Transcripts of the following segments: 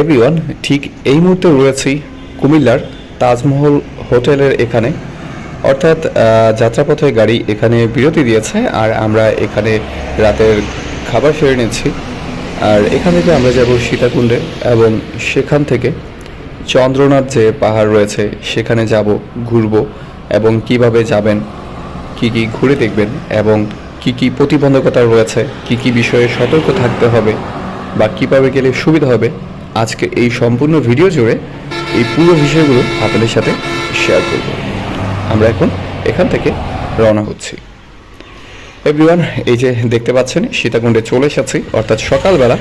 Everyone ঠিক এই মুহূর্তে রয়েছি কুমিল্লার তাজমহল হোটেলের এখানে। অর্থাৎ যাত্রাপথে গাড়ি এখানে বিরতি দিয়েছে আর আমরা এখানে রাতের খাবার সেরে নিচ্ছি। আর এখান থেকে আমরা যাব সীতাকুণ্ডে এবং সেখান থেকে চন্দ্রনাথ যে পাহাড় রয়েছে, সেখানে যাব ঘুরবো এবং কীভাবে যাবেন, কি কি ঘুরে দেখবেন এবং কি কি প্রতিবন্ধকতা রয়েছে, কি কি বিষয়ে সতর্ক থাকতে হবে বা কীভাবে গেলে সুবিধা হবে আজকে এই সম্পূর্ণ ভিডিও জুড়ে এই পুরো বিষয়গুলো আপনাদের সাথে শেয়ার করব। আমরা এখন এখান থেকে রওনা হচ্ছি। এভরিওয়ান এই যে দেখতে পাচ্ছেন, সীতাকুণ্ডে চলে এসেছি। অর্থাৎ সকালবেলা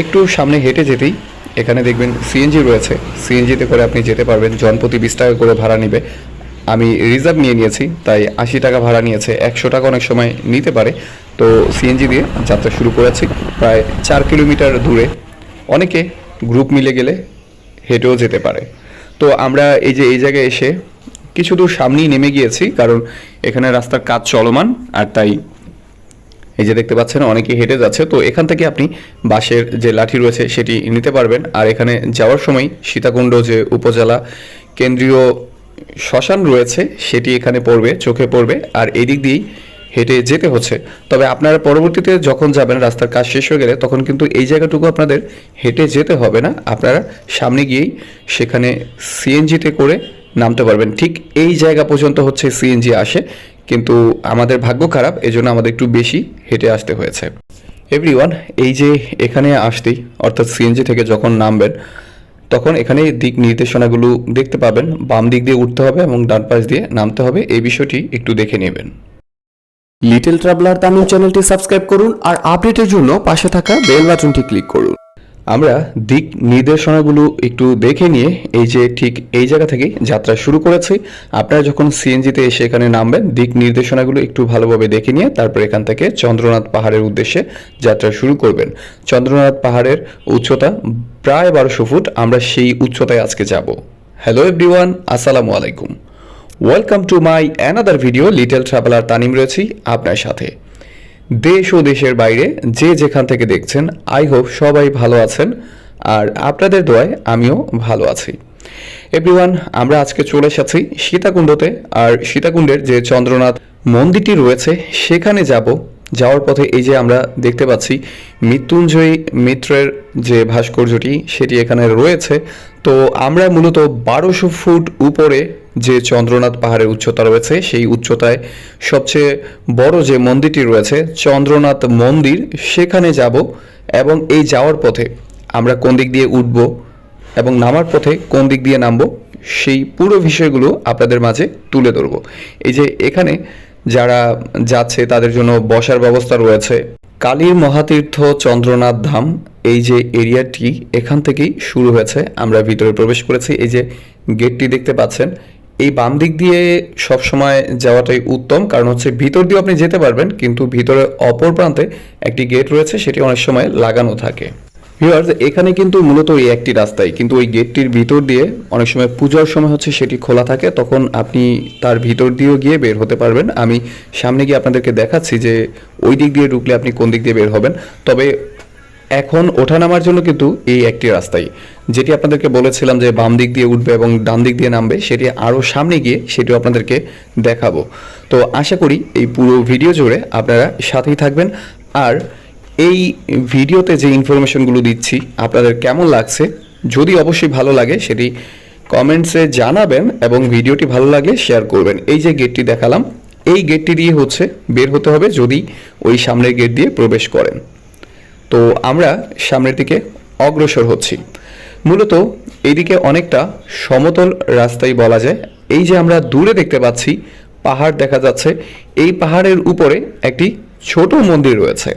একটু সামনে হেঁটে যেতেই এখানে দেখবেন সিএনজি রয়েছে। সিএনজিতে করে আপনি যেতে পারবেন। জনপ্রতি বিশ টাকা করে ভাড়া নেবে। আমি রিজার্ভ নিয়ে নিয়েছি, তাই আশি টাকা ভাড়া নিয়েছে। একশো টাকা অনেক সময় নিতে পারে। তো সিএনজি দিয়ে যাত্রা শুরু করেছি। প্রায় চার কিলোমিটার দূরে। অনেকে গ্রুপ মিলে গেলে হেঁটেও যেতে পারে। তো আমরা এই যে, এই জায়গায় এসে কিছু দূর সামনেই নেমে গিয়েছি, কারণ এখানে রাস্তার কাজ চলমান, আর তাই এই যে দেখতে পাচ্ছেন অনেকে হেঁটে যাচ্ছে। তো এখান থেকে আপনি বাসের যে লাঠি রয়েছে সেটি নিতে পারবেন। আর এখানে যাওয়ার সময় সীতাকুণ্ড যে উপজেলা কেন্দ্রীয় শ্মশান রয়েছে, সেটি এখানে পড়বে, চোখে পড়বে। আর এদিক দিয়েই হেঁটে যেতে হচ্ছে। তবে আপনারা পরবর্তীতে যখন যাবেন, রাস্তার কাজ শেষ হয়ে গেলে, তখন কিন্তু এই জায়গাটুকু আপনাদের হেঁটে যেতে হবে না। আপনারা সামনে গিয়েই সেখানে সিএনজিতে করে নামতে পারবেন। ঠিক এই জায়গা পর্যন্ত হচ্ছে সিএনজি আসে। কিন্তু আমাদের ভাগ্য খারাপ, এজন্য আমাদের একটু বেশি হেঁটে আসতে হয়েছে। এভরিওয়ান এই যে এখানে আসতেই, অর্থাৎ সিএনজি থেকে যখন নামবেন, তখন এখানে দিক নির্দেশনাগুলো দেখতে পাবেন। বাম দিক দিয়ে উঠতে হবে এবং ডান পাশ দিয়ে নামতে হবে। এই বিষয়টি একটু দেখে নেবেন। লিটল ট্রাভেলার তামিল চ্যানেলটি সাবস্ক্রাইব করুন আর আপডেটের জন্য পাশে থাকা বেল বাটনটি ক্লিক করুন। আমরা দিক নির্দেশনাগুলো একটু দেখে নিয়ে এই যে ঠিক এই জায়গা থেকেই যাত্রা শুরু করেছি। আপনারা যখন সিএনজিতে এসে এখানে নামবেন, দিক নির্দেশনাগুলো একটু ভালোভাবে দেখে নিয়ে তারপর এখান থেকে চন্দ্রনাথ পাহাড়ের উদ্দেশ্যে যাত্রা শুরু করবেন। চন্দ্রনাথ পাহাড়ের উচ্চতা প্রায় বারোশো ফুট, আমরা সেই উচ্চতায় আজকে যাব। হ্যালো এভরিওয়ান আসসালামু আলাইকুম। Welcome to my another video little traveller Tanim রয়েছি আপনার সাথে। দেশ ও দেশের বাইরে যে যেখান থেকে দেখছেন আই হোপ সবাই ভালো আছেন, আর আপনাদের দোয়ায় আমিও ভালো আছি। এভরিওয়ান আমরা আজকে চলে এসেছি সীতাকুণ্ডতে, আর সীতাকুণ্ডের যে চন্দ্রনাথ মন্দিরটি রয়েছে, সেখানে যাব। যাওয়ার পথে এই যে আমরা দেখতে পাচ্ছি, মৃত্যুঞ্জয়ী মিত্রের যে ভাস্কর্যটি, সেটি এখানে রয়েছে। তো আমরা মূলত বারোশো ফুট উপরে যে চন্দ্রনাথ পাহাড়ের উচ্চতা রয়েছে, সেই উচ্চতায় সবচেয়ে বড় যে মন্দিরটি রয়েছে, চন্দ্রনাথ মন্দির, সেখানে যাব এবং এই যাওয়ার পথে আমরা কোন দিক দিয়ে উঠব এবং নামার পথে কোন দিক দিয়ে নামবো, সেই পুরো বিষয়গুলো আপনাদের মাঝে তুলে ধরব। এই যে এখানে যারা যাচ্ছে, তাদের জন্য বসার ব্যবস্থা রয়েছে। কালীর মহাতীর্থ চন্দ্রনাথ ধাম এই যে এরিয়াটি এখান থেকেই শুরু হয়েছে, আমরা ভিতরে প্রবেশ করেছি। এই যে গেটটি দেখতে পাচ্ছেন, এই বাম দিক দিয়ে সবসময় যাওয়াটাই উত্তম, কারণ হচ্ছে ভিতর দিয়ে আপনি যেতে পারবেন, কিন্তু ভিতরে অপর প্রান্তে একটি গেট রয়েছে, সেটি অনেক সময় লাগানো থাকে। ভিউয়ার্স এখানে কিন্তু মূলত এই একটি রাস্তাই, কিন্তু ওই গেটটির ভিতর দিয়ে অনেক সময় পূজার সময় হচ্ছে সেটি খোলা থাকে, তখন আপনি তার ভিতর দিয়েও গিয়ে বের হতে পারবেন। আমি সামনে গিয়ে আপনাদেরকে দেখাচ্ছি যে ওই দিক দিয়ে ঢুকলে আপনি কোন দিক দিয়ে বের হবেন। তবে এখন ওঠা নামার জন্য কিন্তু এই একটি রাস্তাই। যেটি আপনাদেরকে বলেছিলাম যে বাম দিক দিয়ে উঠবে এবং ডান দিক দিয়ে নামবে, সেটি আরও সামনে গিয়ে সেটিও আপনাদেরকে দেখাবো। তো আশা করি এই পুরো ভিডিও জুড়ে আপনারা সাথেই থাকবেন। আর এই ভিডিওতে যে ইনফরমেশনগুলো দিচ্ছি, আপনাদের কেমন লাগছে, যদি অবশ্যই ভালো লাগে, সেটি কমেন্টসে জানাবেন এবং ভিডিওটি ভালো লাগলে শেয়ার করবেন। এই যে গেটটি দেখালাম, এই গেটটি দিয়ে হচ্ছে বের হতে হবে যদি ওই সামনের গেট দিয়ে প্রবেশ করেন। তো আমরা সামনের দিকে অগ্রসর হচ্ছি। মূলত এদিকে অনেকটা সমতল রাস্তাই বলা যায়। এই যে আমরা দূরে দেখতে পাচ্ছি, পাহাড় দেখা যাচ্ছে, এই পাহাড়ের উপরে একটি ছোট মন্দির রয়েছে।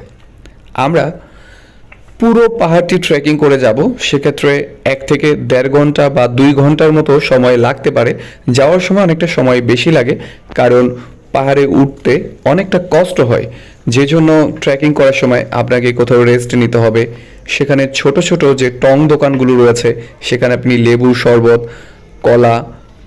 আমরা পুরো পাহাড়টি ট্রেকিং করে যাব। সেক্ষেত্রে এক থেকে দেড় ঘণ্টা বা দুই ঘণ্টার মতো সময় লাগতে পারে। যাওয়ার সময় অনেকটা সময় বেশি লাগে, কারণ পাহাড়ে উঠতে অনেকটা কষ্ট হয়। যে জন্য ট্রেকিং করার সময় আপনাকে কোথাও রেস্ট নিতে হবে। সেখানে ছোট ছোট যে টং দোকানগুলো রয়েছে, সেখানে আপনি লেবু শরবত, কলা,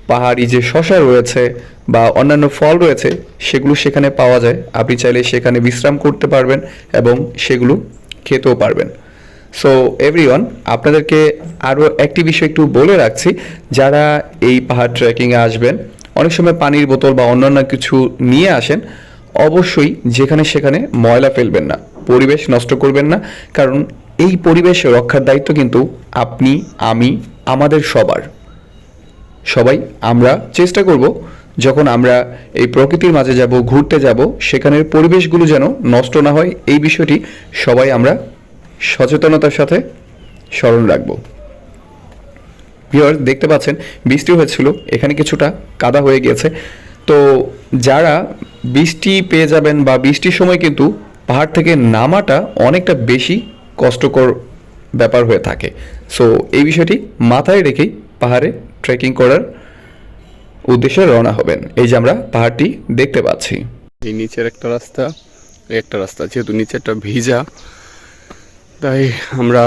পাহাড়ি যে শশা রয়েছে বা অন্যান্য ফল রয়েছে, সেগুলো সেখানে পাওয়া যায়। আপনি চাইলে সেখানে বিশ্রাম করতে পারবেন এবং সেগুলো খেতেও পারবেন। সো এভরিওয়ান আপনাদেরকে আরও একটি বিষয় একটু বলে রাখছি। যারা এই পাহাড় ট্রেকিংয়ে আসবেন অনেক সময় পানির বোতল বা অন্যান্য কিছু নিয়ে আসেন, অবশ্যই যেখানে সেখানে ময়লা ফেলবেন না, পরিবেশ নষ্ট করবেন না, কারণ এই পরিবেশ রক্ষার দায়িত্ব কিন্তু আপনি, আমি, আমাদের সবার। সবাই, আমরা চেষ্টা করব যখন আমরা এই প্রকৃতির মাঝে যাব, ঘুরতে যাব, সেখানের পরিবেশগুলো যেন নষ্ট না হয়, এই বিষয়টি সবাই আমরা সচেতনতার সাথে স্মরণ রাখব। ভিওর দেখতে পাচ্ছেন, বৃষ্টি হয়েছিল, এখানে কিছুটা কাদা হয়ে গিয়েছে। তো যারা বৃষ্টি পেয়ে যাবেন বা বৃষ্টির সময় কিন্তু পাহাড় থেকে নামাটা অনেকটা বেশি কষ্টকর ব্যাপার হয়ে থাকে। সো এই বিষয়টি মাথায় রেখেই পাহাড়ে ট্রেকিং করার উদ্দেশ্যে রওনা হবেন। এই যে আমরা পাহাড়টি দেখতে পাচ্ছি। এই নিচের একটা রাস্তা একটা রাস্তা, যেহেতু নিচে একটা ভিজা, তাই আমরা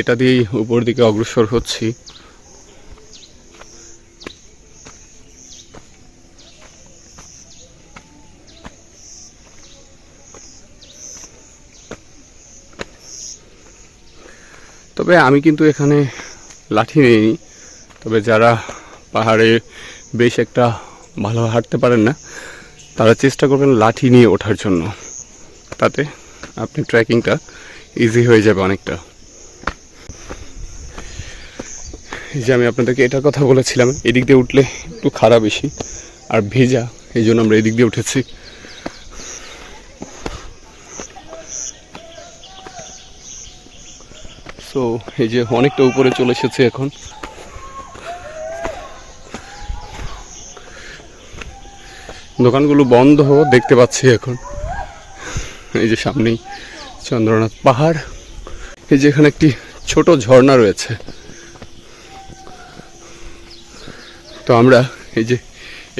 এটা দিয়েই উপর দিকে অগ্রসর হচ্ছি। তবে আমি কিন্তু এখানে লাঠি নিইনি। তবে যারা পাহাড়ে বেশ একটা ভালো হাঁটতে পারেন না, তারা চেষ্টা করবেন লাঠি নিয়ে ওঠার জন্য। তাতে আপনি ট্রেকিংটা ইজি হয়ে যাবে অনেকটা। এই যে আমি আপনাদেরকে এটার কথা বলেছিলাম, এদিক দিয়ে উঠলে একটু খারাপ বেশি, আর ভেজা, এই জন্য আমরা এদিক দিয়ে উঠেছি। সো এই যে অনেকটা উপরে চলে এসেছে এখন। দোকানগুলো বন্ধ দেখতে পাচ্ছি এখন। এই যে সামনেই চন্দ্রনাথ পাহাড়। এই যে এখানে একটি ছোট ঝর্ণা রয়েছে। তো আমরা এই যে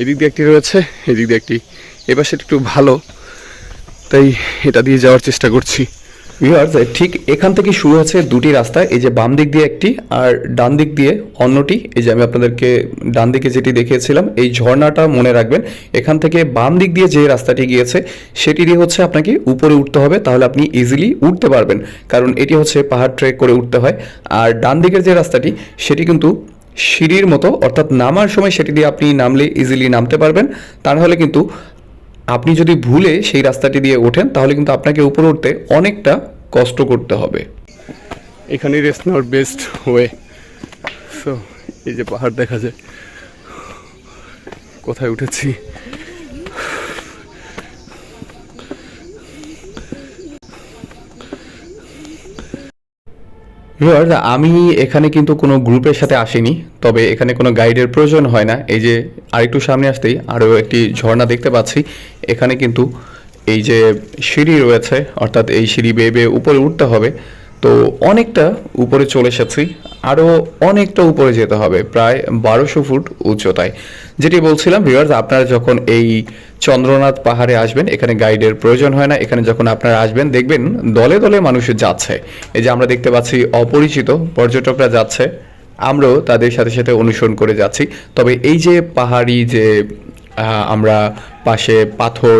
এদিক দিয়ে একটি রয়েছে, এদিক দিয়ে একটি সেটা একটু ভালো। তাই এটা দিয়ে যাওয়ার চেষ্টা করছি। ভিউয়ার্স ঠিক এখান থেকে শুরু হচ্ছে দুটি রাস্তা, এই যে বাম দিক দিয়ে একটি আর ডান দিক দিয়ে অন্যটি। এই যে আমি আপনাদেরকে ডান দিকে যেটি দেখিয়েছিলাম, এই ঝর্ণাটা মনে রাখবেন, এখান থেকে বাম দিক দিয়ে যে রাস্তাটি গিয়েছে, সেটি দিয়ে হচ্ছে আপনাকে উপরে উঠতে হবে, তাহলে আপনি ইজিলি উঠতে পারবেন। কারণ এটি হচ্ছে পাহাড় ট্রেক করে উঠতে হয়। আর ডান দিকের যে রাস্তাটি, সেটি কিন্তু সিঁড়ির মতো, অর্থাৎ নামার সময় সেটি দিয়ে আপনি নামলে ইজিলি নামতে পারবেন। তা নাহলে কিন্তু আপনি যদি ভুলে সেই রাস্তাটি দিয়ে ওঠেন, তাহলে কিন্তু আপনাকে উপরে উঠতে অনেকটা কষ্ট করতে হবে। এখানে রেস্ট নেওয়ার বেস্ট ওয়ে সো এই যে পাহাড় দেখা যায়। কোথায় উঠেছি? ভিউয়ার্স আমি এখানে কিন্তু কোনো গ্রুপের সাথে আসিনি, তবে এখানে কোনো গাইডের প্রয়োজন হয় না। এই যে আরেকটু সামনে আসতেই আরও একটি ঝর্ণা দেখতে পাচ্ছি। এখানে কিন্তু এই যে সিঁড়ি রয়েছে, অর্থাৎ এই সিঁড়ি বেয়ে বেয়ে উপরে উঠতে হবে। তো অনেকটা উপরে চলে এসেছি। আরও অনেকটা উপরে যেতে হবে, প্রায় বারোশো ফুট উচ্চতায়। যেটি বলছিলাম ভিউয়ার্স আপনারা যখন এই চন্দ্রনাথ পাহাড়ে আসবেন, এখানে গাইডের প্রয়োজন হয় না। এখানে যখন আপনারা আসবেন, দেখবেন দলে দলে মানুষ যাচ্ছে। এই যে আমরা দেখতে পাচ্ছি, অপরিচিত পর্যটকরা যাচ্ছে। আমরাও তাদের সাথে সাথে অনুসরণ করে যাচ্ছি। তবে এই যে পাহাড়ি যে আমরা পাশে পাথর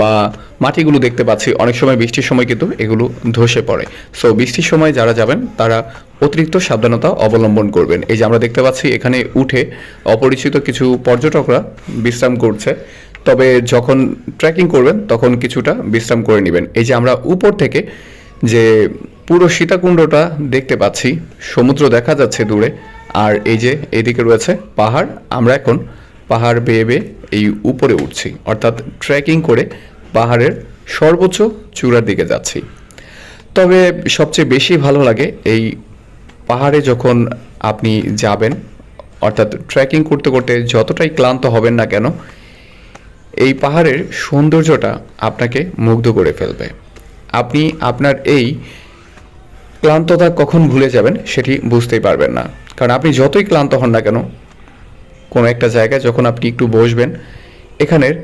বা মাটিগুলো দেখতে পাচ্ছি, অনেক সময় বৃষ্টির সময় কিন্তু এগুলো ধসে পড়ে। সো বৃষ্টির সময় যারা যাবেন, তারা অতিরিক্ত সাবধানতা অবলম্বন করবেন। এই যে আমরা দেখতে পাচ্ছি, এখানে উঠে অপরিচিত কিছু পর্যটকরা বিশ্রাম করছে। তবে যখন ট্রেকিং করবেন, তখন কিছুটা বিশ্রাম করে নেবেন। এই যে আমরা উপর থেকে যে পুরো সীতাকুণ্ডটা দেখতে পাচ্ছি, সমুদ্র দেখা যাচ্ছে দূরে। আর এই যে এইদিকে রয়েছে পাহাড়, আমরা এখন পাহাড় বেয়ে বেয়ে এই উপরে উঠছি, অর্থাৎ ট্রেকিং করে পাহাড়ের সর্বোচ্চ চূড়ার দিকে যাচ্ছি। তবে সবচেয়ে বেশি ভালো লাগে এই পাহাড়ে যখন আপনি যাবেন, অর্থাৎ ট্রেকিং করতে করতে যতটাই ক্লান্ত হবেন না কেন, এই পাহাড়ের সৌন্দর্যটা আপনাকে মুগ্ধ করে ফেলবে। আপনি আপনার এই ক্লান্ততা কখন ভুলে যাবেন সেটি বুঝতেই পারবেন না। কারণ আপনি যতই ক্লান্ত হন না কেন কোনো একটা জায়গায় যখন আপনি একটু বসবেন, এখানের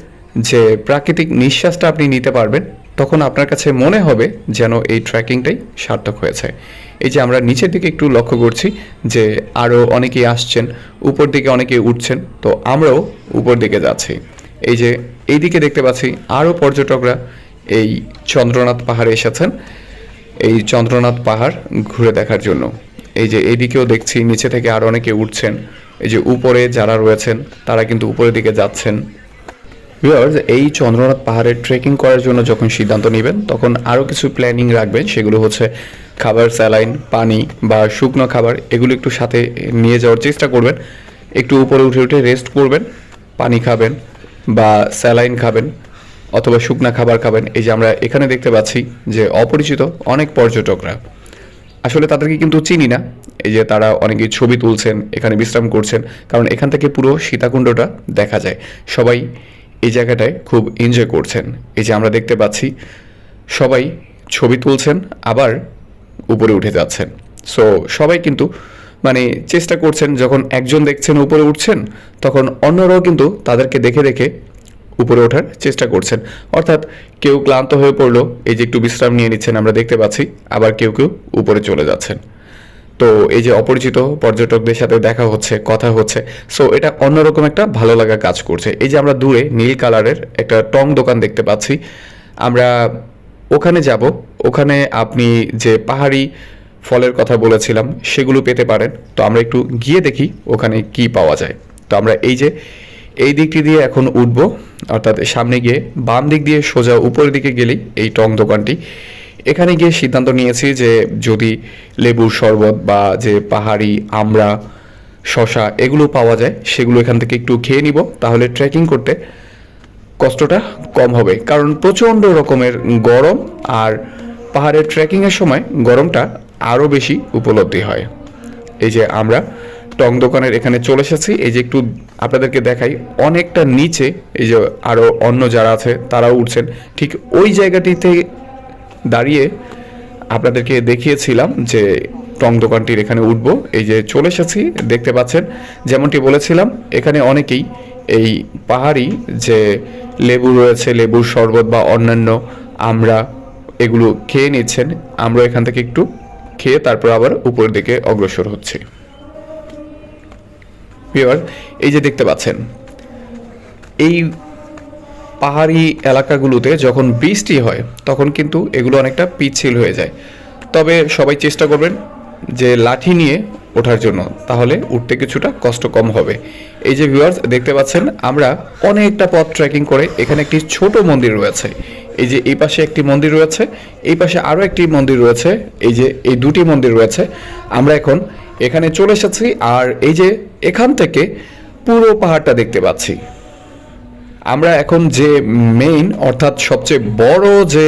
যে প্রাকৃতিক নিঃশ্বাসটা আপনি নিতে পারবেন, তখন আপনার কাছে মনে হবে যেন এই ট্রেকিংটাই সার্থক হয়েছে। এই যে আমরা নিচের দিকে একটু লক্ষ্য করছি যে আরও অনেকেই আসছেন, উপর দিকে অনেকে উঠছেন, তো আমরাও উপর দিকে যাচ্ছি। এই যে এই দিকে দেখতে পাচ্ছি আরও পর্যটকরা এই চন্দ্রনাথ পাহাড়ে এসেছেন। এই চন্দ্রনাথ পাহাড় ঘুরে দেখার জন্য। এই যে এইদিকেও দেখছি নিচে থেকে আরও অনেকে উঠছেন। এই যে উপরে যারা রয়েছেন, তারা কিন্তু উপরের দিকে যাচ্ছেন। ভিউয়ার্স এই চন্দ্রনাথ পাহাড়ে ট্রেকিং করার জন্য যখন সিদ্ধান্ত নেবেন, তখন আরও কিছু প্ল্যানিং রাখবেন। সেগুলো হচ্ছে খাবার, স্যালাইন, পানি বা শুকনো খাবার, এগুলো একটু সাথে নিয়ে যাওয়ার চেষ্টা করবেন। একটু উপরে উঠে উঠে রেস্ট করবেন, পানি খাবেন বা স্যালাইন খাবেন অথবা শুকনা খাবার খাবেন। এই যে আমরা এখানে দেখতে পাচ্ছি যে অপরিচিত অনেক পর্যটকরা। আসলে তাদেরকে কিন্তু চিনি না। এই যে তারা অনেকে ছবি তুলছেন, এখানে বিশ্রাম করছেন, কারণ এখান থেকে পুরো সীতাকুণ্ডটা দেখা যায়। সবাই এই জায়গাটায় খুব এনজয় করছেন। এই যে আমরা দেখতে পাচ্ছি, সবাই ছবি তুলছেন, আবার উপরে উঠে যাচ্ছেন। সো সবাই কিন্তু মানে চেষ্টা করছেন, যখন একজন দেখছেন উপরে উঠছেন, তখন অন্যরাও কিন্তু তাদেরকে দেখে দেখে উপরে ওঠার চেষ্টা করছেন। অর্থাৎ কেউ ক্লান্ত হয়ে পড়ল, এই যে একটু বিশ্রাম নিয়ে নিচ্ছেন, আমরা দেখতে পাচ্ছি, আবার কেউ কেউ উপরে চলে যাচ্ছেন। তো এই যে অপরিচিত পর্যটকদের সাথে দেখা হচ্ছে, কথা হচ্ছে সো এটা অন্যরকম একটা ভালো লাগা কাজ করছে। এই যে আমরা দূরে নীল কালারের একটা টং দোকান দেখতে পাচ্ছি, আমরা ওখানে যাব, ওখানে আপনি যে পাহাড়ি ফলের কথা বলেছিলাম, সেগুলো পেতে পারেন, তো আমরা একটু গিয়ে দেখি ওখানে কি পাওয়া যায়। তো আমরা এই যে, এই দিকটি দিয়ে এখন উঠবো, অর্থাৎ সামনে গিয়ে বাম দিক দিয়ে সোজা উপরের দিকে গেলেই এই টং দোকানটি। এখানে গিয়ে সিদ্ধান্ত নিয়েছি যে যদি লেবুর শরবত বা যে পাহাড়ি আমড়া শশা এগুলো পাওয়া যায়, সেগুলো এখান থেকে একটু খেয়ে নিব। তাহলে ট্রেকিং করতে কষ্টটা কম হবে। কারণ প্রচণ্ড রকমের গরম আর পাহাড়ের ট্রেকিংয়ের সময় গরমটা আরও বেশি উপলব্ধি হয়। এই যে আমরা টং দোকানের এখানে চলে এসেছি। এই যে একটু আপনাদেরকে দেখাই, অনেকটা নিচে এই যে আরও অন্য যারা আছে, তারাও উঠছেন। ঠিক ওই জায়গাটিতে দাঁড়িয়ে আপনাদেরকে দেখিয়েছিলাম যে টং দোকানটির এখানে উঠব। এই যে চলে এসেছি, দেখতে পাচ্ছেন, যেমনটি বলেছিলাম, এখানে অনেকেই এই পাহাড়ি যে লেবু রয়েছে, লেবুর শরবত বা অন্যান্য আমরা এগুলো খেয়ে নিচ্ছেন, আমরা এখান থেকে একটু খেয়ে তারপর আবার উপরের দিকে অগ্রসর হচ্ছি। এই যে দেখতে পাচ্ছেন, এই পাহাড়ি এলাকাগুলোতে যখন বৃষ্টি হয়, তখন কিন্তু এগুলো অনেকটা পিচ্ছিল হয়ে যায়। তবে সবাই চেষ্টা করবেন যে লাঠি নিয়ে ওঠার জন্য, তাহলে উঠতে কিছুটা কষ্ট কম হবে। এই যে ভিউয়ার্স দেখতে পাচ্ছেন, আমরা অনেকটা পথ ট্রেকিং করে এখানে একটি ছোট মন্দির রয়েছে। এই যে এই পাশে একটি মন্দির রয়েছে, এই পাশে আরও একটি মন্দির রয়েছে, এই যে এই দুটি মন্দির রয়েছে। আমরা এখন এখানে চলে এসেছি, আর এই যে এখান থেকে পুরো পাহাড়টা দেখতে পাচ্ছি। আমরা এখন যে মেইন অর্থাৎ সবচেয়ে বড় যে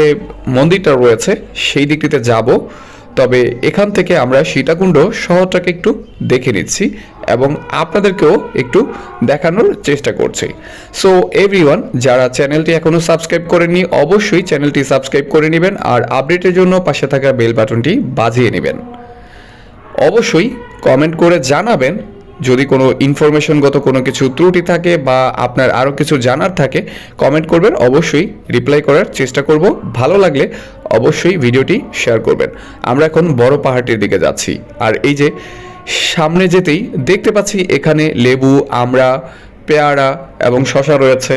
মন্দিরটা রয়েছে, সেই দিকটিতে যাব। তবে এখান থেকে আমরা সীতাকুণ্ড শহরটাকে একটু দেখে নিচ্ছি এবং আপনাদেরকেও একটু দেখানোর চেষ্টা করছি। সো এভরিওয়ান যারা চ্যানেলটি এখনও সাবস্ক্রাইব করেননি, অবশ্যই চ্যানেলটি সাবস্ক্রাইব করে নেবেন আর আপডেটের জন্য পাশে থাকা বেল বাটনটি বাজিয়ে নেবেন। অবশ্যই কমেন্ট করে জানাবেন যদি কোনো ইনফরমেশনগত কোনো কিছু ত্রুটি থাকে বা আপনার আরও কিছু জানার থাকে কমেন্ট করবেন। অবশ্যই রিপ্লাই করার চেষ্টা করব। ভালো লাগলে অবশ্যই ভিডিওটি শেয়ার করবেন। আমরা এখন বড় পাহাড়টির দিকে যাচ্ছি। আর এই যে সামনে যেতেই দেখতে পাচ্ছি এখানে লেবু, আমরা, পেয়ারা এবং শশা রয়েছে।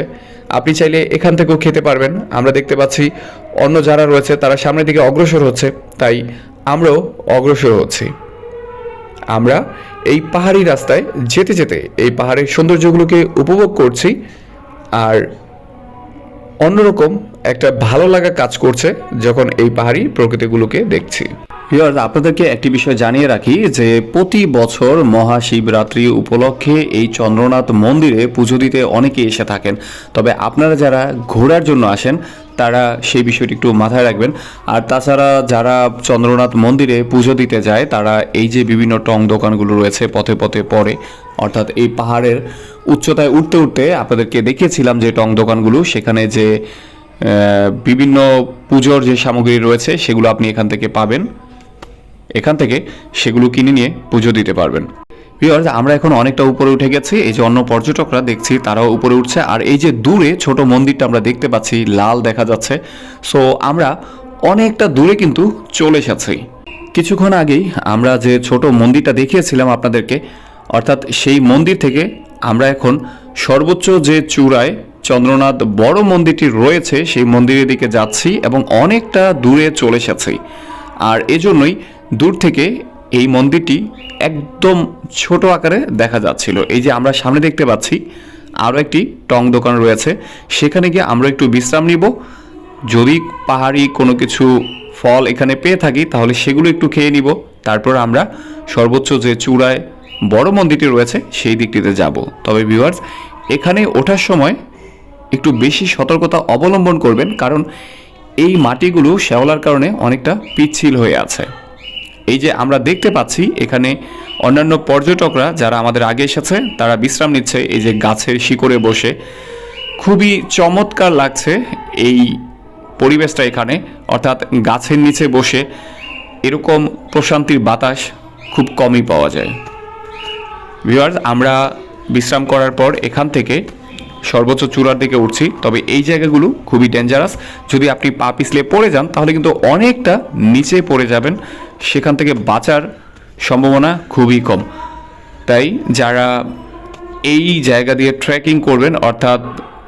আপনি চাইলে এখান থেকেও খেতে পারবেন। আমরা দেখতে পাচ্ছি অন্য যারা রয়েছে, তারা সামনের দিকে অগ্রসর হচ্ছে। তাই আমরাও অগ্রসর হচ্ছি। আমরা এই পাহাড়ি রাস্তায় যেতে যেতে এই পাহাড়ের সৌন্দর্যগুলোকে উপভোগ করছি। আর অন্যরকম একটা ভালো লাগা কাজ করছে যখন এই পাহাড়ি প্রকৃতিগুলোকে দেখছি। আপনাদেরকে একটি বিষয় জানিয়ে রাখি যে প্রতি বছর মহাশিবরাত্রি উপলক্ষে এই চন্দ্রনাথ মন্দিরে পুজো দিতে অনেকে এসে থাকেন। তবে আপনারা যারা ঘোরার জন্য আসেন, তারা সেই বিষয়টি একটু মাথায় রাখবেন। আর তাছাড়া যারা চন্দ্রনাথ মন্দিরে পুজো দিতে যায়, তারা এই যে বিভিন্ন টং দোকানগুলো রয়েছে পথে পথে পড়ে, অর্থাৎ এই পাহাড়ের উচ্চতায় উঠতে উঠতে আপনাদেরকে দেখিয়েছিলাম যে টং দোকানগুলো, সেখানে যে বিভিন্ন পুজোর যে সামগ্রী রয়েছে, সেগুলো আপনি এখান থেকে পাবেন। এখান থেকে সেগুলো কিনে নিয়ে পুজো দিতে পারবেন। ভিউয়ার্স আমরা এখন অনেকটা উপরে উঠে গেছি। এই যে অন্য পর্যটকরা দেখছি, তারাও উপরে উঠছে। আর এই যে দূরে ছোট মন্দিরটা আমরা দেখতে পাচ্ছি, লাল দেখা যাচ্ছে। সো আমরা অনেকটা দূরে কিন্তু চলে এসেছি। কিছুক্ষণ আগেই আমরা যে ছোট মন্দিরটা দেখিয়েছিলাম আপনাদেরকে, অর্থাৎ সেই মন্দির থেকে আমরা এখন সর্বোচ্চ যে চূড়ায় চন্দ্রনাথ বড় মন্দিরটি রয়েছে, সেই মন্দিরের দিকে যাচ্ছি এবং অনেকটা দূরে চলে এসেছি। আর এজন্যই দূর থেকে এই মন্দিরটি একদম ছোট আকারে দেখা যাচ্ছিল। এই যে আমরা সামনে দেখতে পাচ্ছি, আরও একটি টং দোকান রয়েছে। সেখানে গিয়ে আমরা একটু বিশ্রাম নিব। যদি পাহাড়ি কোনো কিছু ফল এখানে পেয়ে থাকি, তাহলে সেগুলো একটু খেয়ে নিব। তারপর আমরা সর্বোচ্চ যে চূড়ায় বড় মন্দিরটি রয়েছে, সেই দিকটিতে যাব। তবে ভিউয়ার্স এখানে ওঠার সময় একটু বেশি সতর্কতা অবলম্বন করবেন, কারণ এই মাটিগুলো শ্যাওলার কারণে অনেকটা পিচ্ছিল হয়ে আছে। এই যে আমরা দেখতে পাচ্ছি, এখানে অন্যান্য পর্যটকরা যারা আমাদের আগে এসেছে, তারা বিশ্রাম নিচ্ছে এই যে গাছের শিকড়ে বসে। খুবই চমৎকার লাগছে এই পরিবেশটা এখানে, অর্থাৎ গাছের নিচে বসে এরকম প্রশান্তির বাতাস খুব কমই পাওয়া যায়। ভিউয়ার্স, আমরা বিশ্রাম করার পর এখান থেকে সর্বোচ্চ চূড়ার দিকে উঠছি। তবে এই জায়গাগুলো খুবই ডেঞ্জারাস যদি আপনি পা পিছলে পড়ে যান, তাহলে কিন্তু অনেকটা নিচে পড়ে যাবেন। সেখান থেকে বাঁচার সম্ভাবনা খুবই কম। তাই যারা এই জায়গা দিয়ে ট্রেকিং করবেন, অর্থাৎ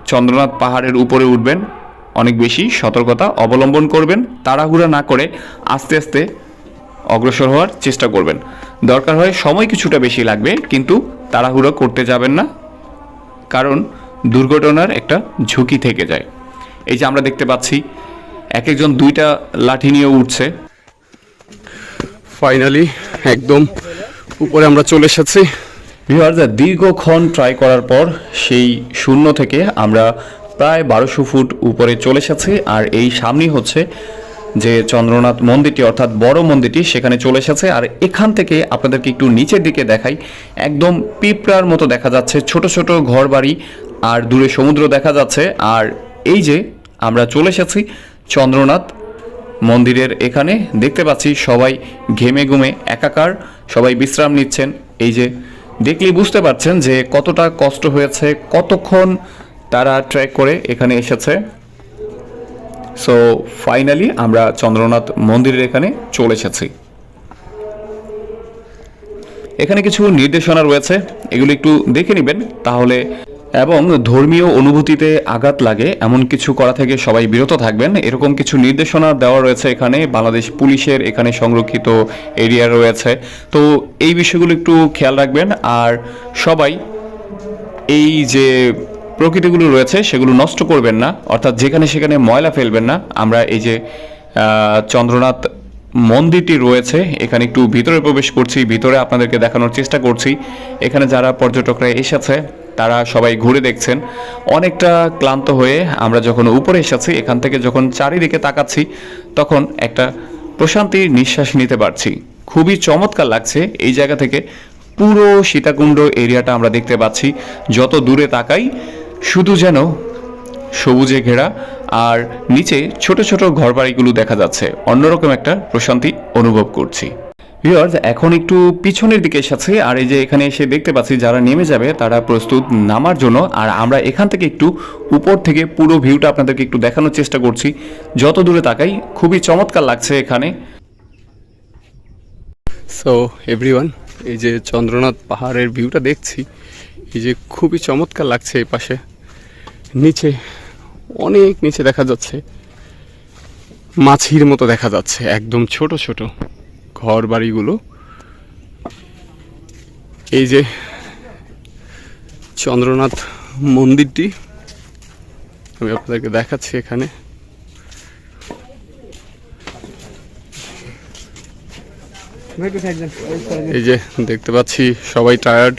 চন্দ্রনাথ পাহাড়ের উপরে উঠবেন, অনেক বেশি সতর্কতা অবলম্বন করবেন। তাড়াহুড়া না করে আস্তে আস্তে অগ্রসর হওয়ার চেষ্টা করবেন। দরকার হয় সময় কিছুটা বেশি লাগবে, কিন্তু তাড়াহুড়ো করতে যাবেন না। কারণ দুর্ঘটনার একটা ঝুঁকি থেকে যায়। এই যে আমরা দেখতে পাচ্ছি এক একজন দুইটা লাঠি নিয়ে উঠছে। ফাইনালি একদম উপরে আমরা চলে এসেছি। ভিউয়ার্স দীর্ঘক্ষণ ট্রাই করার পর সেই শূন্য থেকে আমরা প্রায় বারোশো ফুট উপরে চলে এসেছি। আর এই সামনেই হচ্ছে যে চন্দ্রনাথ মন্দিরটি অর্থাৎ বড় মন্দিরটি সেখানে চলে এসেছে। আর এখান থেকে আপনাদেরকে একটু নিচের দিকে দেখাই। একদম পিঁপড়ার মতো দেখা যাচ্ছে। ছোট ছোট ঘর বাড়ি আর দূরে সমুদ্র দেখা যাচ্ছে। আর এই যে আমরা চলে এসেছি চন্দ্রনাথ মন্দিরের এখানে। দেখতে পাচ্ছি সবাই ঘেমে ঘুমে একাকার, সবাই বিশ্রাম নিচ্ছেন। এই যে দেখলেই বুঝতে পারছেন যে কতটা কষ্ট হয়েছে, কতক্ষণ তারা ট্র্যাক করে এখানে এসেছে। সো ফাইনালি আমরা চন্দ্রনাথ মন্দিরের এখানে চলে এসেছি। এখানে কিছু নির্দেশনা রয়েছে। এগুলো একটু দেখে নেবেন, তাহলে এবং ধর্মীয় অনুভূতিতে আঘাত লাগে, এমন কিছু করা থেকে সবাই বিরত থাকবেন। এরকম কিছু নির্দেশনা দেওয়া রয়েছে এখানে, বাংলাদেশ পুলিশের এখানে সংরক্ষিত এরিয়া রয়েছে। তো এই বিষয়গুলো একটু খেয়াল রাখবেন, আর সবাই এই যে প্রকৃতিগুলো রয়েছে, সেগুলো নষ্ট করবেন না, অর্থাৎ যেখানে সেখানে ময়লা ফেলবেন না। আমরা এই যে চন্দ্রনাথ মন্দিরটি রয়েছে, এখানে একটু ভিতরে প্রবেশ করছি, ভিতরে আপনাদেরকে দেখানোর চেষ্টা করছি। এখানে যারা পর্যটকরা এসেছে তারা সবাই ঘুরে দেখছেন। অনেকটা ক্লান্ত হয়ে আমরা যখন উপরে এসেছি, এখান থেকে যখন চারিদিকে তাকাচ্ছি, তখন একটা প্রশান্তির নিঃশ্বাস নিতে পারছি। খুবই চমৎকার লাগছে এই জায়গা থেকে। পুরো সীতাকুণ্ড এরিয়াটা আমরা দেখতে পাচ্ছি। যত দূরে তাকাই, শুধু যেন সবুজে ঘেরা আর নিচে ছোট ছোট ঘরবাড়িগুলো দেখা যাচ্ছে। অন্যরকম একটা প্রশান্তি অনুভব করছি। ভিউয়ার্স এখন একটু পিছনের দিকে এসেছে, আর এই যে এখানে এসে দেখতে পাচ্ছি যারা নেমে যাবে, তারা প্রস্তুত নামার জন্য, আর আমরা এখান থেকে একটু উপর থেকে পুরো ভিউটা আপনাদেরকে একটু দেখানোর চেষ্টা করছি। যত দূরে তাকাই, খুবই চমৎকার লাগছে এখানে। সো এভরিওয়ান এই যে চন্দ্রনাথ পাহাড়ের ভিউটা দেখছি, এই যে খুবই চমৎকার লাগছে এই পাশে। নিচে, অনেক নিচে দেখা যাচ্ছে। মাছির মতো দেখা যাচ্ছে, একদম ছোট ছোট। ঘর বাড়িগুলো এই যে চন্দ্রনাথ মন্দিরটি, আমি আপনাদেরকে দেখাচ্ছি এখানে। এই যে দেখতে পাচ্ছি সবাই টায়ার্ড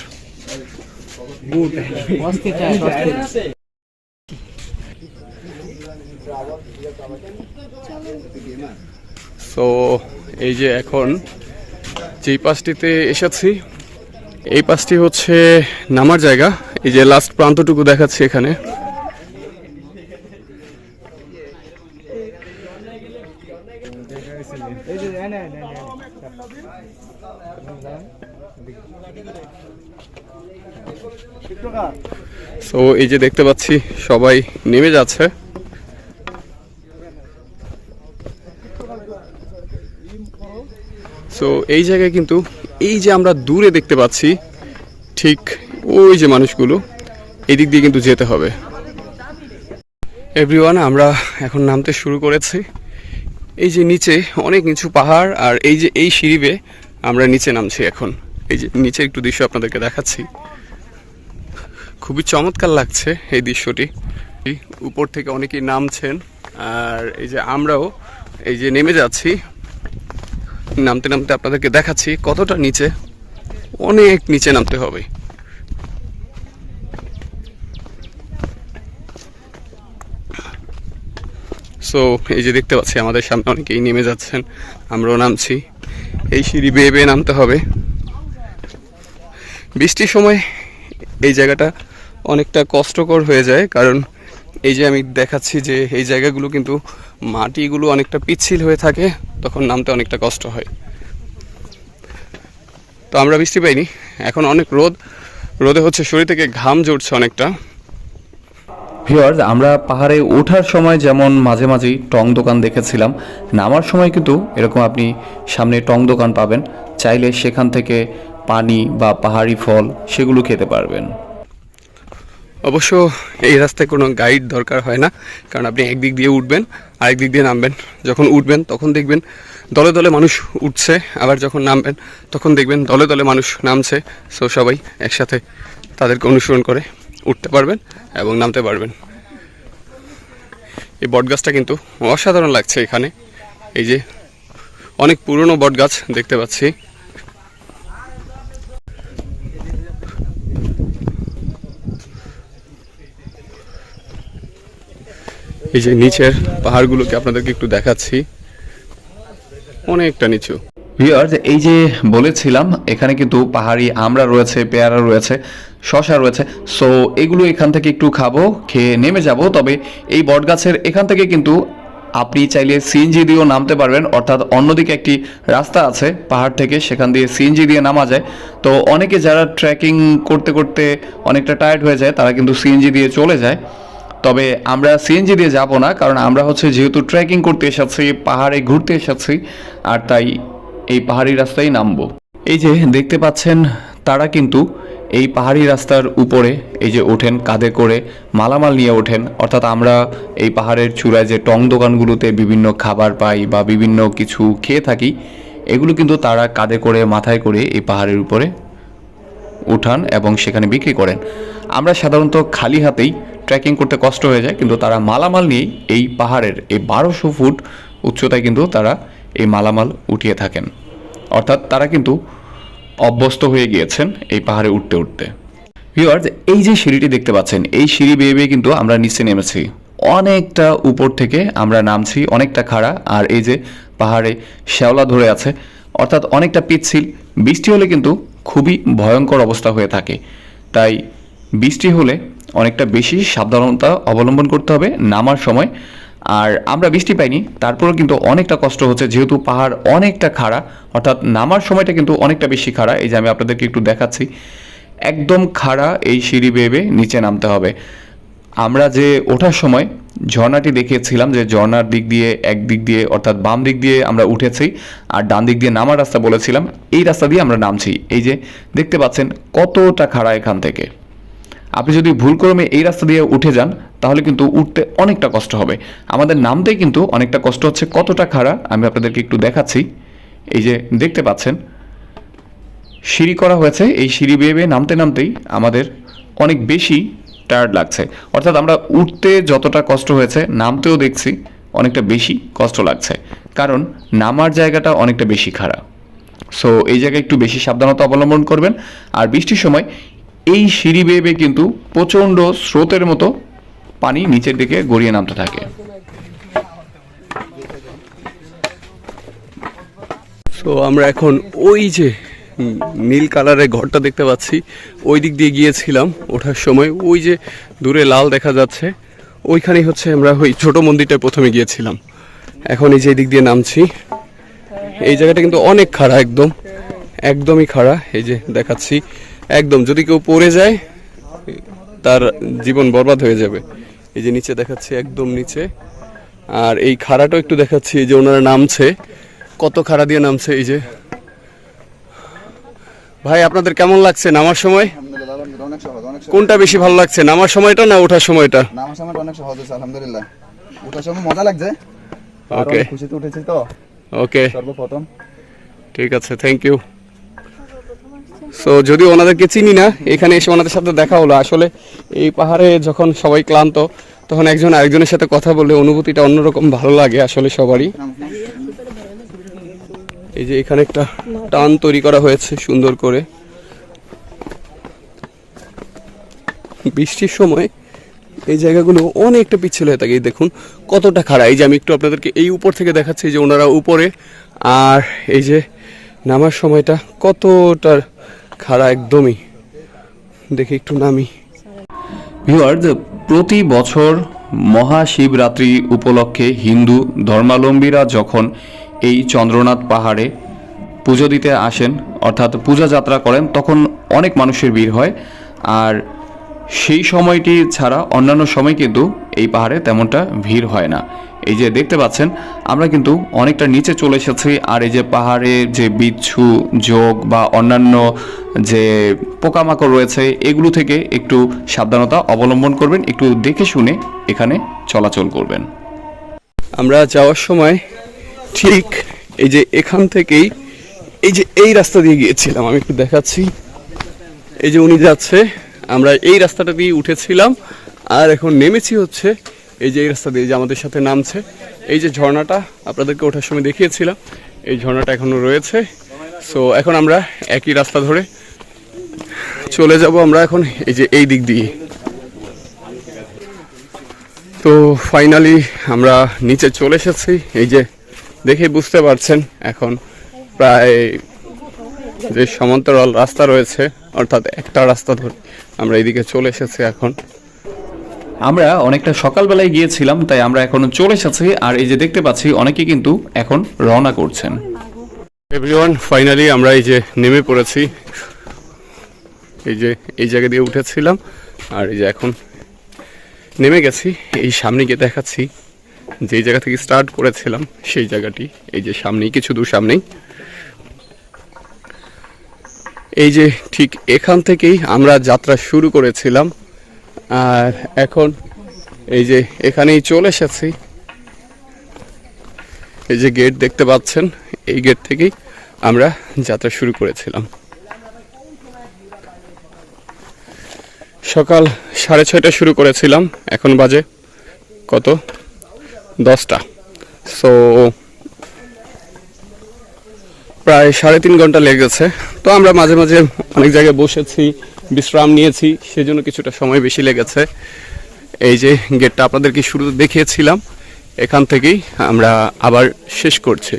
সো এই যে এখন যেই পাশটিতে এসেছি, এই পাশটি হচ্ছে নামার জায়গা। এই যে লাস্ট প্রান্তটুকু দেখাচ্ছি এখানে। সো এই যে দেখতে পাচ্ছি, সবাই নেমে যাচ্ছে। সো এই জায়গায় কিন্তু এই যে আমরা দূরে দেখতে পাচ্ছি, ঠিক ওই যে মানুষগুলো এই দিক দিয়ে কিন্তু যেতে হবে। এভরিওয়ান আমরা এখন নামতে শুরু করেছি। এই যে নিচে অনেক নিচু পাহাড়, আর এই যে এই সিঁড়ি বেয়ে আমরা নিচে নামছি এখন। এই যে নিচে একটু দৃশ্য আপনাদেরকে দেখাচ্ছি। খুবই চমৎকার লাগছে এই দৃশ্যটি। উপর থেকে অনেকেই নামছেন, আর এই যে আমরাও এই যে নেমে যাচ্ছি। নামতে নামতে আপনাদেরকে দেখাচ্ছি কতটা নিচে। অনেক নিচে নামতে হবে। সো এই যে দেখতে পাচ্ছি, আমাদের সামনে অনেকেই নেমে যাচ্ছেন। আমরাও নামছি। এই সিঁড়ি বেয়ে বেয়ে নামতে হবে। বৃষ্টির সময় এই জায়গাটা অনেকটা কষ্টকর হয়ে যায়, কারণ এই যে আমি দেখাচ্ছি যে এই জায়গাগুলো কিন্তু মাটিগুলো অনেকটা পিচ্ছিল হয়ে থাকে তখন নামতে অনেকটা কষ্ট হয়। তো আমরা বৃষ্টি পাইনি এখন অনেক রোদ রোদে হচ্ছে শরীর থেকে ঘাম জড়ছে অনেকটা। ভিওয়ার্স আমরা পাহাড়ে ওঠার সময় যেমন মাঝে মাঝেই টং দোকান দেখেছিলাম নামার সময় কিন্তু এরকম আপনি সামনে টং দোকান পাবেন চাইলে সেখান থেকে পানি বা পাহাড়ি ফল সেগুলো খেতে পারবেন। অবশ্য এই রাস্তায় কোনো গাইড দরকার হয় না কারণ আপনি একদিক দিয়ে উঠবেন আরেক দিক দিয়ে নামবেন। যখন উঠবেন তখন দেখবেন দলে দলে মানুষ উঠছে, আবার যখন নামবেন তখন দেখবেন দলে দলে মানুষ নামছে। সো সবাই একসাথে তাদেরকে অনুসরণ করে উঠতে পারবেন এবং নামতে পারবেন। এই বটগাছটা কিন্তু অসাধারণ লাগছে এখানে। এই যে অনেক পুরনো বটগাছ দেখতে পাচ্ছি। এই যে নিচের পাহাড়গুলোকে আপনাদেরকে একটু দেখাচ্ছি। অনেকটা নিচু। ভিওয়ার্স এই যে বলেছিলাম, এখানে কিন্তু পাহাড়ি আমড়া রয়েছে, পেয়ারা রয়েছে, শশা রয়েছে। সো এগুলো এখান থেকে একটু খাব, খেয়ে নেমে যাব। তবে এই বটগাছের এখান থেকে কিন্তু আপনি চাইলে সিএনজি দিয়েও নামতে পারবেন। অর্থাৎ অন্যদিকে একটি রাস্তা আছে পাহাড় থেকে, সেখান দিয়ে সিএনজি দিয়ে নামা যায়। তো অনেকে যারা ট্রেকিং করতে করতে অনেকটা টায়ার্ড হয়ে যায়, তারা কিন্তু সিএনজি দিয়ে চলে যায়। তবে আমরা সিএনজি দিয়ে যাব না, কারণ আমরা হচ্ছে যেহেতু ট্রেকিং করতে এসেছি, পাহাড়ে ঘুরতে এসেছি, আর তাই এই পাহাড়ি রাস্তায় নামবো। এই যে দেখতে পাচ্ছেন, তারা কিন্তু এই পাহাড়ি রাস্তার উপরে এই যে ওঠেন, কাঁধে করে মালামাল নিয়ে ওঠেন। অর্থাৎ আমরা এই পাহাড়ের চূড়ায় যে টং দোকানগুলোতে বিভিন্ন খাবার পাই বা বিভিন্ন কিছু খেয়ে থাকি, এগুলো কিন্তু তারা কাঁধে করে, মাথায় করে এই পাহাড়ের উপরে উঠান এবং সেখানে বিক্রি করেন। আমরা সাধারণত খালি হাতেই ট্রেকিং করতে কষ্ট হয়ে যায়, কিন্তু তারা মালামাল নিয়েই এই পাহাড়ের এই বারোশো ফুট উচ্চতায় কিন্তু তারা এই মালামাল উঠিয়ে থাকেন। অর্থাৎ তারা কিন্তু অভ্যস্ত হয়ে গিয়েছেন এই পাহাড়ে উঠতে উঠতে। ভিউয়ার্স এই যে সিঁড়িটি দেখতে পাচ্ছেন, এই সিঁড়ি বেয়ে বেয়ে কিন্তু আমরা নিচে নেমেছি। অনেকটা উপর থেকে আমরা নামছি, অনেকটা খাড়া, আর এই যে পাহাড়ে শ্যাওলা ধরে আছে, অর্থাৎ অনেকটা পিচ্ছিল। বৃষ্টি হলে কিন্তু খুবই ভয়ঙ্কর অবস্থা হয়ে থাকে। তাই বৃষ্টি হলে অনেকটা বেশি সাবধানতা অবলম্বন করতে হবে নামার সময়। আর আমরা বৃষ্টি পাইনি, তারপরেও কিন্তু অনেকটা কষ্ট হচ্ছে, যেহেতু পাহাড় অনেকটা খাড়া, অর্থাৎ নামার সময়টা কিন্তু অনেকটা বেশি খাড়া, এই যে আমি আপনাদেরকে একটু দেখাচ্ছি। একদম খাড়া এই সিঁড়ি বেয়ে নিচে নামতে হবে। আমরা যে ওঠার সময় ঝর্ণাটি দেখিয়েছিলাম, যে ঝর্ণার দিক দিয়ে, এক দিক দিয়ে, অর্থাৎ বাম দিক দিয়ে আমরা উঠেছি, আর ডান দিক দিয়ে নামার রাস্তা বলেছিলাম, এই রাস্তা দিয়ে আমরা নামছি। এই যে দেখতে পাচ্ছেন কতটা খাড়া এখান থেকে। আপনি যদি ভুলক্রমে এই রাস্তা দিয়ে উঠে যান, তাহলে কিন্তু উঠতে অনেকটা কষ্ট হবে। আমাদের নামতে কিন্তু অনেকটা কষ্ট হচ্ছে কতটা খাড়া, আমি আপনাদেরকে একটু দেখাচ্ছি। এই যে দেখতে পাচ্ছেন, সিঁড়ি করা হয়েছে। এই সিঁড়ি বেয়ে বেয়ে নামতে নামতেই আমাদের অনেক বেশি টায়ার্ড লাগছে। অর্থাৎ আমরা উঠতে যতটা কষ্ট হয়েছে, নামতেও দেখছি অনেকটা বেশি কষ্ট লাগছে। কারণ নামার জায়গাটা অনেকটা বেশি খারাপ সো এই জায়গায় একটু বেশি সাবধানতা অবলম্বন করবেন। আর বৃষ্টির সময় এই সিঁড়ি বেয়ে বেয়ে কিন্তু প্রচণ্ড স্রোতের মতো পানি নিচের দিকে গড়িয়ে নামতে থাকে। তো আমরা এখন ওই যে নীল কালারের ঘরটা দেখতে পাচ্ছি। ওই দিক দিয়ে গিয়েছিলাম ওঠার সময়। ওই যে দূরে লাল দেখা যাচ্ছে। ওইখানেই হচ্ছে আমরা ওই ছোট মন্দিরটায় প্রথমে গিয়েছিলাম। এখন এই যে এই দিক দিয়ে নামছি। এই জায়গাটা কিন্তু অনেক খাড়া একদম। একদমই খাড়া। এই যে দেখাচ্ছি। একদম যদি কেউ পড়ে যায় তার জীবন বরবাদ হয়ে যাবে। এই যে নিচে দেখাচ্ছি একদম নিচে। আর এই খাড়াটাও একটু দেখাচ্ছি এই যে ওনারা নামছে। কত খাড়া দিয়ে নামছে এই যে। ভাই আপনাদের কেমন লাগছে নামার সময়? কোনটা বেশি ভালো লাগছে নামার সময়টা না ওঠার সময়টা? নামার অনেক সহজ হয়েছে আলহামদুলিল্লাহ। ওঠার সময় মজা লাগছে। ওকে খুশিতে উঠেছি তো। ওকে সর্বপ্রথম। ঠিক আছে থ্যাংক ইউ সো যদি ওনাদেরকে চিনি না, এখানে এসে ওনাদের সাথে দেখা হলো। আসলে এই পাহাড়ে যখন সবাই ক্লান্ত, তখন একজন আরেকজনের সাথে কথা বললে অনুভূতিটা অন্যরকম ভালো লাগে আসলে সবারই। এই যে এখানে একটা টান তৈরি করা হয়েছে সুন্দর করে। বৃষ্টির সময় এই জায়গাগুলো অনেকটা পিচ্ছিল হয়ে থাকে। এই দেখুন, কতটা খাড়া। এই যে আমি একটু আপনাদেরকে এই উপর থেকে দেখাচ্ছি যে ওনারা উপরে। আর এই যে নামার সময়টা কতটা খাড়া একদমই। দেখি একটু নামি। ভিউয়ার্স প্রতি বছর মহাশিবরাত্রি উপলক্ষে হিন্দু ধর্মাবলম্বীরা যখন এই চন্দ্রনাথ পাহাড়ে পুজো দিতে আসেন, অর্থাৎ পূজা যাত্রা করেন, তখন অনেক মানুষের ভিড় হয়। আর সেই সময়টি ছাড়া অন্যান্য সময় কিন্তু এই পাহাড়ে তেমনটা ভিড় হয় না। এই যে দেখতে পাচ্ছেন, আমরা কিন্তু অনেকটা নিচে চলে এসেছি। আর এই যে পাহাড়ে যে বিচ্ছু যোগ বা অন্যান্য যে পোকামাকড় রয়েছে, এগুলো থেকে একটু সাবধানতা অবলম্বন করবেন, একটু দেখে শুনে এখানে চলাচল করবেন। আমরা যাওয়ার সময় ঠিক এই যে এখান থেকেই এই যে এই রাস্তা দিয়ে গিয়েছিলাম, আমি একটু দেখাচ্ছি। এই যে উনি যাচ্ছে, আমরা এই রাস্তাটা দিয়ে উঠেছিলাম, আর এখন নেমেছি হচ্ছে এই যে এই রাস্তা দিয়ে যে আমাদের সাথে নামছে, এই যে ঝর্ণাটা আপনাদেরকে ওঠার সময় দেখিয়েছিলাম, এই ঝর্ণাটা এখনও রয়েছে। সো এখন আমরা একই রাস্তা ধরে চলে যাব আমরা এখন, এই যে এই দিক দিয়ে। তো ফাইনালি আমরা নিচে চলে এসেছি, এই যে দেখে বুঝতে পারছেন এখন প্রায় যে সমান্তরাল রাস্তা রয়েছে, অর্থাৎ একটা রাস্তা ধরে আমরা এইদিকে চলে এসেছি এখন। আমরা অনেকটা সকালবেলায় গিয়েছিলাম, তাই আমরা এখন চলে এসেছি। আর এই যে দেখতে পাচ্ছি, অনেকে কিন্তু এখন রওনা করছেন। এভরিওয়ান ফাইনালি আমরা এই যে নেমে পড়েছি। এই যে, এই জায়গা দিয়ে উঠেছিলাম, আর এই যে এখন নেমে গেছি। এই সামনে গিয়ে দেখাচ্ছি, যেই জায়গা থেকে স্টার্ট করেছিলাম, সেই জায়গাটি। এই যে সামনেই, কিছু দূর সামনেই। এই যে ঠিক এখান থেকেই আমরা যাত্রা শুরু করেছিলাম। আর এখন এই যে এখানেই চলে এসেছি। এই যে গেট দেখতে পাচ্ছেন, এই গেট থেকেই আমরা যাত্রা শুরু করেছিলাম। সকাল সাড়ে ছয়টা শুরু করেছিলাম, এখন বাজে কত? দশটা। সো প্রায় সাড়ে তিন ঘণ্টা লেগেছে তো আমরা মাঝে মাঝে অনেক জায়গায় বসেছি বিশ্রাম নিয়েছি, সেজন্য কিছুটা সময় বেশি লেগেছে। এই যে গেটটা আপনাদেরকে শুরুতে দেখিয়েছিলাম, এখান থেকেই আমরা আবার শেষ করছি।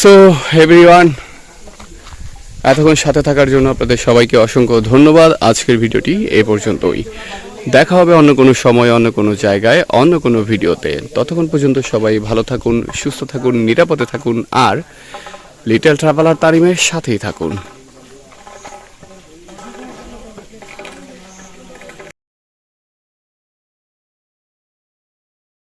সো এভরিওয়ান এতক্ষণ সাথে থাকার জন্য আপনাদের সবাইকে অসংখ্য ধন্যবাদ। আজকের ভিডিওটি এই পর্যন্তই। দেখা হবে অন্য কোনো সময়, অন্য কোনো জায়গায়, অন্য কোনো ভিডিওতে। ততক্ষণ পর্যন্ত সবাই ভালো থাকুন, সুস্থ থাকুন, নিরাপদে থাকুন, আর লিটল ট্রাভেলার তারিমের সাথেই থাকুন।